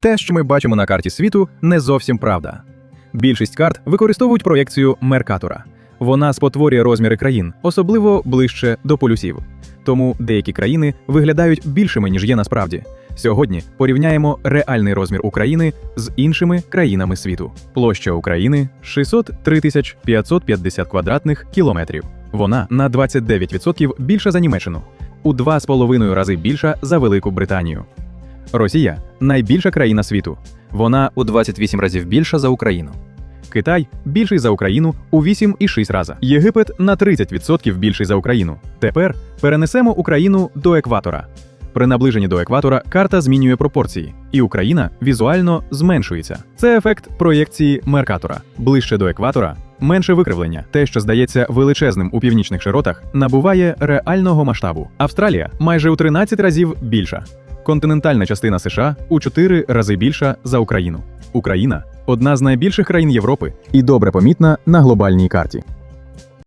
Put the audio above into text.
Те, що ми бачимо на карті світу, не зовсім правда. Більшість карт використовують проєкцію Меркатора. Вона спотворює розміри країн, особливо ближче до полюсів. Тому деякі країни виглядають більшими, ніж є насправді. Сьогодні порівняємо реальний розмір України з іншими країнами світу. Площа України 603 тисяч 550 квадратних кілометрів. Вона на 29% більша за Німеччину, у 2,5 рази більша за Велику Британію. Росія найбільша країна світу. Вона у 28 разів більша за Україну. Китай більший за Україну у 8,6 рази. Єгипет на 30% більший за Україну. Тепер перенесемо Україну до екватора. При наближенні до екватора карта змінює пропорції, і Україна візуально зменшується. Це ефект проєкції Меркатора. Ближче до екватора менше викривлення. Те, що здається величезним у північних широтах, набуває реального масштабу. Австралія майже у 13 разів більша. Континентальна частина США у 4 рази більша за Україну. Україна одна з найбільших країн Європи і добре помітна на глобальній карті.